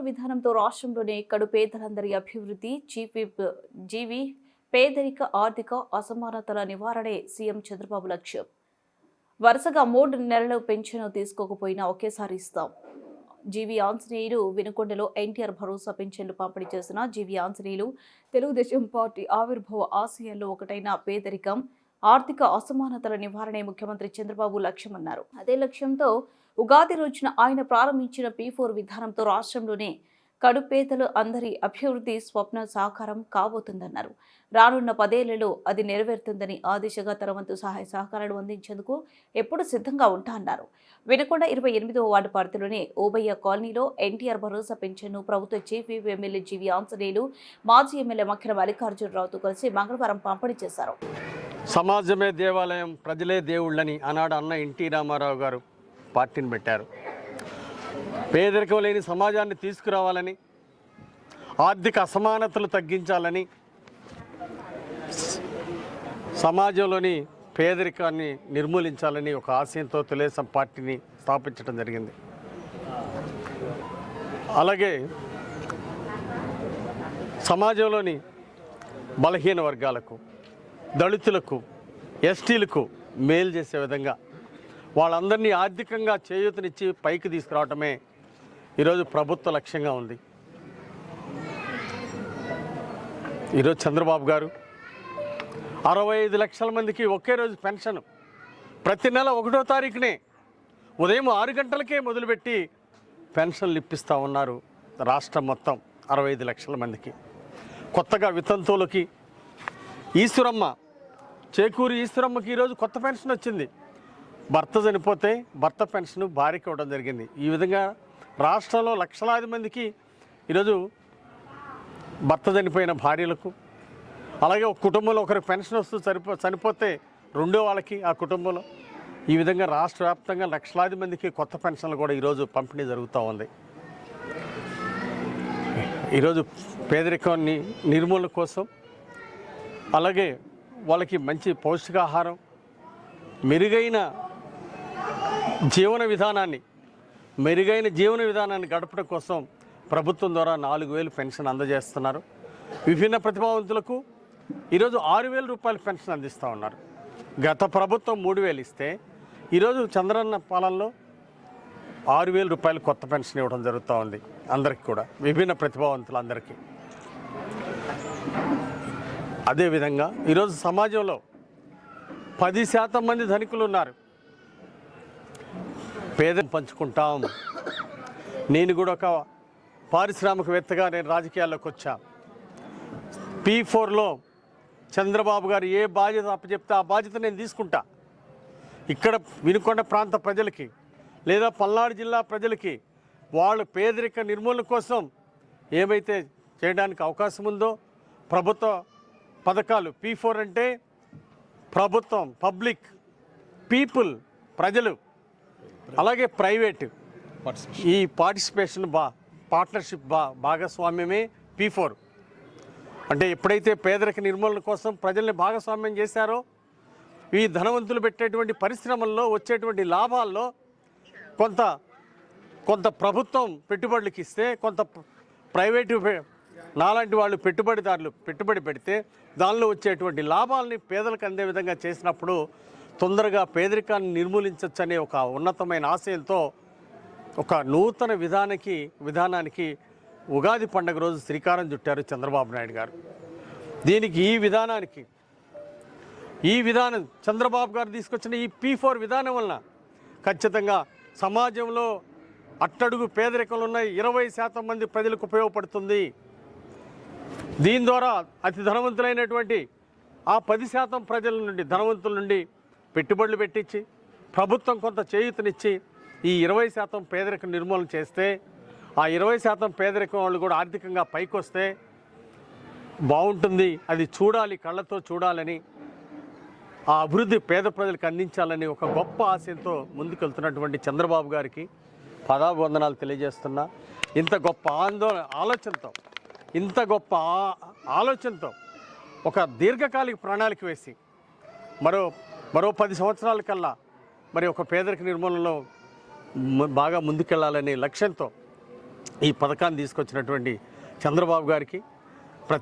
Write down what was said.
విధానంతో రాష్ట్రంలోనే కడు పేదలందరి అభివృద్ధి జీవి జీవి పేదరిక ఆర్థిక అసమానతల నివారణే సీఎం చంద్రబాబు లక్ష్యం. వరుసగా మూడు నెలలు పెన్షన్ తీసుకోకపోయినా ఒకేసారి ఇస్తాం. జీవి ఆంజనేయులు వినుకొండలో ఎన్టీఆర్ భరోసా పెన్షన్లు పంపిణీ చేసిన జీవి ఆంజనేయులు తెలుగుదేశం పార్టీ ఆవిర్భావ ఆశయాల్లో ఒకటైన పేదరికం ఆర్థిక అసమానతల నివారణే ముఖ్యమంత్రి చంద్రబాబు లక్ష్యమన్నారు. అదే లక్ష్యంతో ఉగాది రోజున ఆయన ప్రారంభించిన పీ ఫోర్ విధానంతో రాష్ట్రంలోనే కడుపేదలు అందరి అభివృద్ధి స్వప్న సాకారం కాబోతుందన్నారు. రానున్న పదేళ్ళలో అది నెరవేరుతుందని ఆ దిశగా తన వంతు సహాయ సహకారాలు అందించేందుకు ఎప్పుడు సిద్ధంగా ఉంటా అన్నారు. వినకొండ ఇరవై ఎనిమిదవ వార్డు పరిధిలోని ఓబయ్య కాలనీలో ఎన్టీఆర్ భరోసా పెన్షన్ను ప్రభుత్వ చీఫ్ ఎమ్మెల్యే జీవి ఆంజనేయులు మాజీ ఎమ్మెల్యే మక్కిన మల్లికార్జునరావుతో కలిసి మంగళవారం పంపిణీ చేశారు. సమాజమే దేవాలయం ప్రజలే దేవుళ్ళని ఆనాడు అన్న ఎన్టీ రామారావు గారు. పార్టీని పెట్టారు. పేదరికం లేని సమాజాన్ని తీసుకురావాలని ఆర్థిక అసమానతలు తగ్గించాలని సమాజంలోని పేదరికాన్ని నిర్మూలించాలని ఒక ఆశయంతో తెలుగుదేశం పార్టీని స్థాపించడం జరిగింది. అలాగే సమాజంలోని బలహీన వర్గాలకు దళితులకు ఎస్టీలకు మేలు చేసే విధంగా వాళ్ళందరినీ ఆర్థికంగా చేయూతనిచ్చి పైకి తీసుకురావటమే ఈరోజు ప్రభుత్వ లక్ష్యంగా ఉంది. ఈరోజు చంద్రబాబు గారు అరవై ఐదు లక్షల మందికి ఒకే రోజు పెన్షన్ ప్రతి నెల ఒకటో తారీఖునే ఉదయం ఆరు గంటలకే మొదలుపెట్టి పెన్షన్లు ఇప్పిస్తూ ఉన్నారు రాష్ట్రం మొత్తం అరవై ఐదు లక్షల మందికి. కొత్తగా వితంతువులకి ఈశ్వరమ్మ చేకూరి ఈశ్వరమ్మకి ఈరోజు కొత్త పెన్షన్ వచ్చింది. భర్త చనిపోతే భర్త పెన్షన్ భార్యకి ఇవ్వడం జరిగింది. ఈ విధంగా రాష్ట్రంలో లక్షలాది మందికి ఈరోజు భర్త చనిపోయిన భార్యలకు అలాగే ఒక కుటుంబంలో ఒకరి పెన్షన్ వస్తూ చనిపో చనిపోతే రెండో వాళ్ళకి ఆ కుటుంబంలో. ఈ విధంగా రాష్ట్ర వ్యాప్తంగా లక్షలాది మందికి కొత్త పెన్షన్లు కూడా ఈరోజు పంపిణీ జరుగుతూ ఉంది. ఈరోజు పేదరికాన్ని నిర్మూలన కోసం అలాగే వాళ్ళకి మంచి పౌష్టికాహారం మెరుగైన జీవన విధానాన్ని మెరుగైన జీవన విధానాన్ని గడపడం కోసం ప్రభుత్వం ద్వారా నాలుగు వేలు పెన్షన్ అందజేస్తున్నారు. విభిన్న ప్రతిభావంతులకు ఈరోజు ఆరు వేల రూపాయల పెన్షన్ అందిస్తూ ఉన్నారు. గత ప్రభుత్వం మూడు వేలు ఇస్తే ఈరోజు చంద్రన్న పాలనలో ఆరు వేల రూపాయలు కొత్త పెన్షన్ ఇవ్వడం జరుగుతూ ఉంది అందరికీ కూడా విభిన్న ప్రతిభావంతులందరికీ. అదేవిధంగా ఈరోజు సమాజంలో పది శాతం మంది ధనికులు ఉన్నారు. పేద పంచుకుంటాం నేను కూడా ఒక పారిశ్రామికవేత్తగా నేను రాజకీయాల్లోకి వచ్చా. పీ ఫోర్లో చంద్రబాబు గారు ఏ బాధ్యత అప్పచెప్తే ఆ బాధ్యత నేను తీసుకుంటా. ఇక్కడ వినుకొండ ప్రాంత ప్రజలకి లేదా పల్నాడు జిల్లా ప్రజలకి వాళ్ళు పేదరిక నిర్మూలన కోసం ఏమైతే చేయడానికి అవకాశం ఉందో ప్రభుత్వ పథకాలు పీ ఫోర్ అంటే ప్రభుత్వం పబ్లిక్ పీపుల్ ప్రజలు అలాగే ప్రైవేట్. ఈ పార్టిసిపేషన్ బా పార్ట్నర్షిప్ బా భాగస్వామ్యమే పీ ఫోర్. అంటే ఎప్పుడైతే పేదరిక నిర్మూలన కోసం ప్రజల్ని భాగస్వామ్యం చేశారో ఈ ధనవంతులు పెట్టేటువంటి పరిశ్రమల్లో వచ్చేటువంటి లాభాల్లో కొంత కొంత ప్రభుత్వం పెట్టుబడులకు ఇస్తే కొంత ప్ర- ప్రైవేటు నాలాంటి వాళ్ళు పెట్టుబడిదారులు పెట్టుబడి పెడితే దానిలో వచ్చేటువంటి లాభాలని పేదలకు అందే విధంగా చేసినప్పుడు తొందరగా పేదరికాన్ని నిర్మూలించవచ్చనే ఒక ఉన్నతమైన ఆశయంతో ఒక నూతన విధానానికి విధానానికి ఉగాది పండుగ రోజు శ్రీకారం చుట్టారు చంద్రబాబు నాయుడు గారు. దీనికి ఈ విధానానికి ఈ విధానం చంద్రబాబు గారు తీసుకొచ్చిన ఈ పీ ఫోర్ విధానం వలన ఖచ్చితంగా సమాజంలో అట్టడుగు పేదరికంలో ఉన్న ఇరవై శాతం మంది ప్రజలకు ఉపయోగపడుతుంది. దీని ద్వారా అతి ధనవంతులైనటువంటి ఆ పది శాతం ప్రజల నుండి ధనవంతుల నుండి పెట్టుబడులు పెట్టించి ప్రభుత్వం కొంత చేయూతనిచ్చి ఈ ఇరవై శాతం పేదరికం నిర్మూలన చేస్తే ఆ ఇరవై శాతం పేదరికం వాళ్ళు కూడా ఆర్థికంగా పైకొస్తే బాగుంటుంది. అది చూడాలి కళ్ళతో చూడాలని ఆ అభివృద్ధి పేద ప్రజలకు అందించాలని ఒక గొప్ప ఆశయంతో ముందుకెళ్తున్నటువంటి చంద్రబాబు గారికి పదాభివందనాలు తెలియజేస్తున్నా. ఇంత గొప్ప ఆందోళన ఆలోచనతో ఇంత గొప్ప ఆలోచనతో ఒక దీర్ఘకాలిక ప్రణాళిక వేసి మరో మరో పది సంవత్సరాల కల్లా మరి ఒక పేదరిక నిర్మూలనలో బాగా ముందుకెళ్ళాలనే లక్ష్యంతో ఈ పథకాన్ని తీసుకొచ్చినటువంటి చంద్రబాబు గారికి